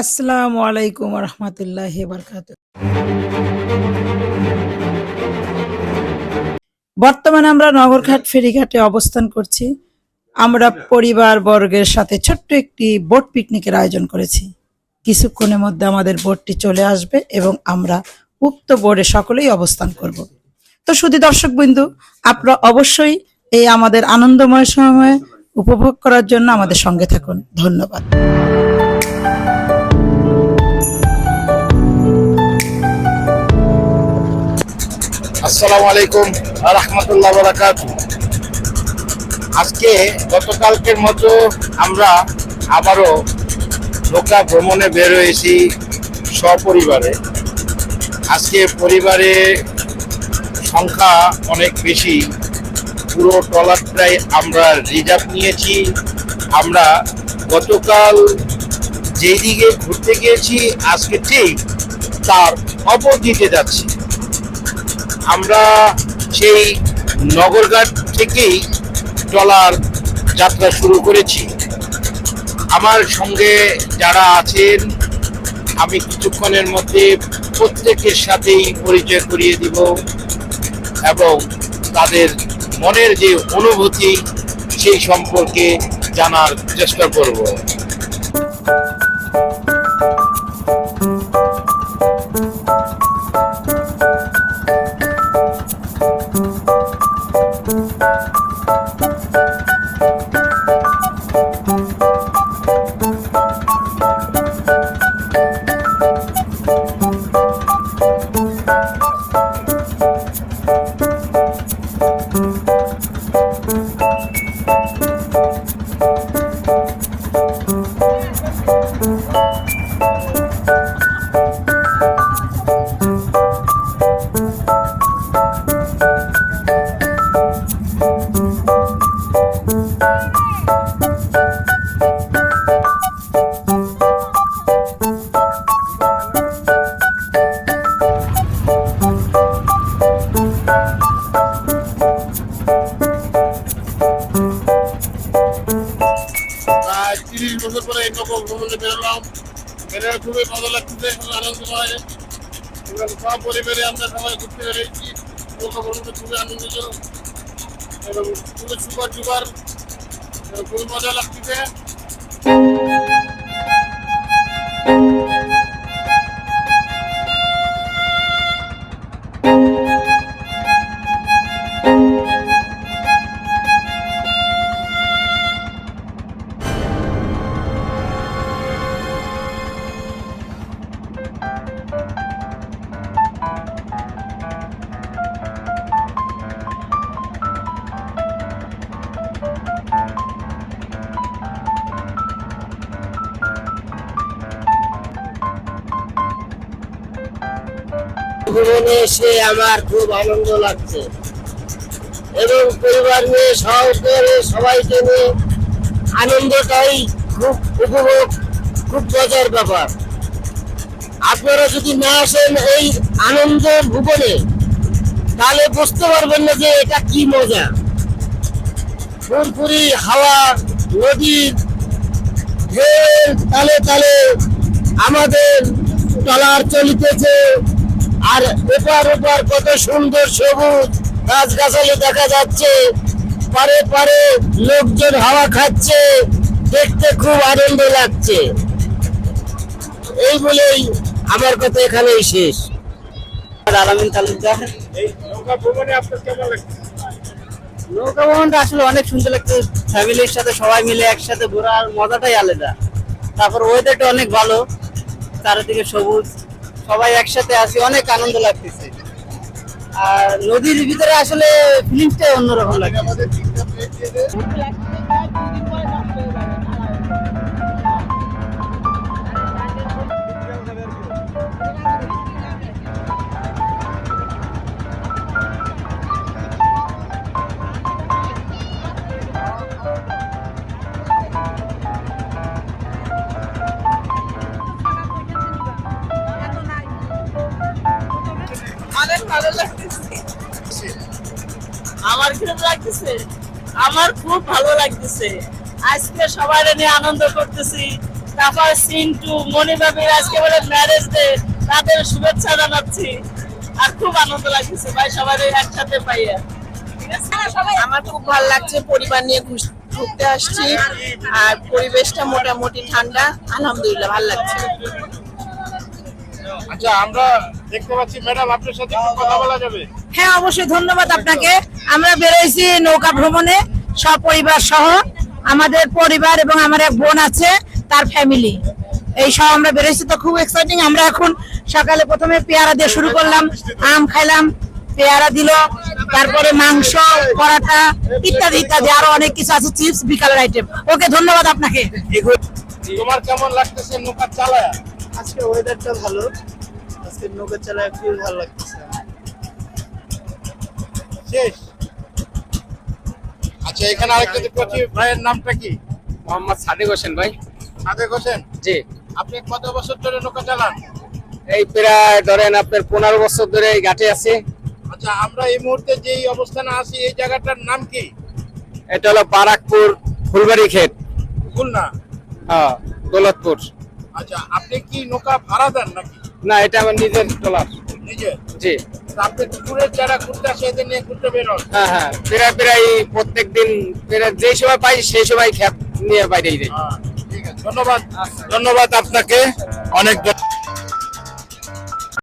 আসসালামু আলাইকুম রহমতুল্লাহ বরকাত বর্তমানে আমরা নগরঘাট ফেরিঘাটে অবস্থান করছি। আমরা পরিবার বর্গের সাথে ছোট্ট একটি বোট পিকনিকের আয়োজন করেছি। কিছুক্ষণের মধ্যে আমাদের বোটটি চলে আসবে এবং আমরা উক্ত বোর্ডে সকলেই অবস্থান করব। তো শুধু দর্শক বিন্দু, আপনারা অবশ্যই এই আমাদের আনন্দময় সময় উপভোগ করার জন্য আমাদের সঙ্গে থাকুন। ধন্যবাদ। আসসালামু আলাইকুম রহমতুল্লাহ বারাকাত। আজকে গতকালকের মতো আমরা আবারও নৌকা ভ্রমণে বের হয়েছি সপরিবারে। আজকে পরিবারে সংখ্যা অনেক বেশি। পুরো ট্রলারটাই আমরা রিজার্ভ নিয়েছি। আমরা গতকাল যেই দিকে ঘুরতে গিয়েছি, আজকে ঠিক তার অপোজিটে যাচ্ছি। আমরা সেই নগরঘাট থেকেই ট্রলার যাত্রা শুরু করেছি। আমার সঙ্গে যারা আছেন, আমি কিছুক্ষণের মধ্যে প্রত্যেকের সাথেই পরিচয় করিয়ে দিব এবং তাদের মনের যে অনুভূতি, সেই সম্পর্কে জানার চেষ্টা করব। প্রায় তিরিশ বছর পরে এই নৌকো ভ্রমণে বেরোলাম। বেরোলে খুবই ভালো লাগতেছে আনন্দ হয়। এবং সব পরিবারে আমরা সবাই ঘুরতে বেরিয়েছি। নৌকা খুবই আনন্দজনক এবং খুবই সুপার সুপার খুবই মজা লাগতেছে। ভ্রমণে এসে আমার খুব আনন্দ লাগছে। এবং পরিবার নিয়ে সহকারে সবাইকে নিয়ে আনন্দটাই খুব উপভোগ, খুব মজার ব্যাপার। আপনারা যদি না আসেন এই আনন্দ ভুবনে, তাহলে বুঝতে পারবেন না যে এটা কি মজা। ফুরফুরি হাওয়া নদীর তালে তালে আমাদের টলার চলিতেছে। আর এপার ওপার কত সুন্দর সবুজ গাছগাছালি দেখা যাচ্ছে। পারে পারে লোকজন হাওয়া খাচ্ছে দেখতে খুব আনন্দ লাগছে। এই বলেই আমার কথা এখানেই শেষ। আলামিন তালুকদার? নৌকা ভ্রমণটা আসলে অনেক সুন্দর লাগছে। ফ্যামিলির সাথে সবাই মিলে একসাথে ঘোরার মজাটাই আলাদা। তারপর ওয়েদারটা অনেক ভালো। চারিদিকে সবুজ। সবাই একসাথে আসি অনেক আনন্দ লাগতেছে। আর নদীর ভিতরে আসলে ফিলিংসটাই অন্যরকম লাগে আমাদের লাগতেছে আমার কীরকম লাগতেছে। আমার খুব ভালো লাগতেছে। আজকে সবাই নিয়ে আনন্দ করতেছি। তারপর সিন্টু মনিবাবির আজকে বলে ম্যারেজ ডে তাদের শুভেচ্ছা জানাচ্ছি। আর খুব আনন্দ লাগছে ভাই সবাই একসাথে পাইয়া। আমার খুব ভালো লাগছে পরিবার নিয়ে ঘুরতে আসছি। আর পরিবেশটা মোটামুটি ঠান্ডা। আলহামদুলিল্লাহ ভালো লাগছে। আচ্ছা আমরা দেখতে পাচ্ছি ম্যাডাম আপনার সাথে কথা বলা যাবে। হ্যাঁ অবশ্যই ধন্যবাদ আপনাকে। আমরা বেরোইছি নৌকা ভ্রমণে সপরিবার সহ। আমাদের পরিবার এবং আমার এক বোন আছে তার ফ্যামিলি এই সহ আমরা বেরোইছি তো খুব এক্সাইটিং আমরা এখন সকালে প্রথমে পেয়ারা দিয়ে শুরু করলাম আম খাইলাম পেয়ারা দিল তারপরে মাংস পরাটা ইত্যাদি ইত্যাদি আরও অনেক কিছু আছে চিপস বিকালের আইটেম ওকে ধন্যবাদ আপনাকে। তোমার কেমন লাগতেছে নৌকা চালায়? আজকে ওয়েদারটা ভালো। আজকে নৌকা চালায় খুবই ভালো লাগতেছে। শেষ। আচ্ছা এখানে আরেকটা দেখতে পাচ্ছি ভাইয়ের নামটা কি? মোহাম্মদ সাদিক হোসেন ভাই। সাদেক হোসেন? জি। আপনি কত বছর ধরে নৌকা চালান? এই প্রায় ধরেন আপনার পনেরো বছর ধরে এই ঘাটে আছে। আচ্ছা আমরা এই মুহূর্তে যেই অবস্থানে আছি এই জায়গাটার নাম কি? এটা হলো বারাকপুর ফুলবাড়ি ক্ষেত খুলনা হ্যাঁ দৌলতপুর। আচ্ছা আপনি কি নৌকা ভাড়া দেন নাকি? না এটা আমার নিজের ট্রলার। নিজে জি। আপনি দুপুরের যারা ঘুরতে আসে এদের নিয়ে ঘুরতে বেরোন হ্যাঁ হ্যাঁ প্রায় প্রায় প্রত্যেক দিন যে যেই সময় পাই সেই সময় খ্যাপ নিয়ে বাইরে যাই। হ্যাঁ, ঠিক আছে ধন্যবাদ। ধন্যবাদ আপনাকে। অনেক ধন্যবাদ।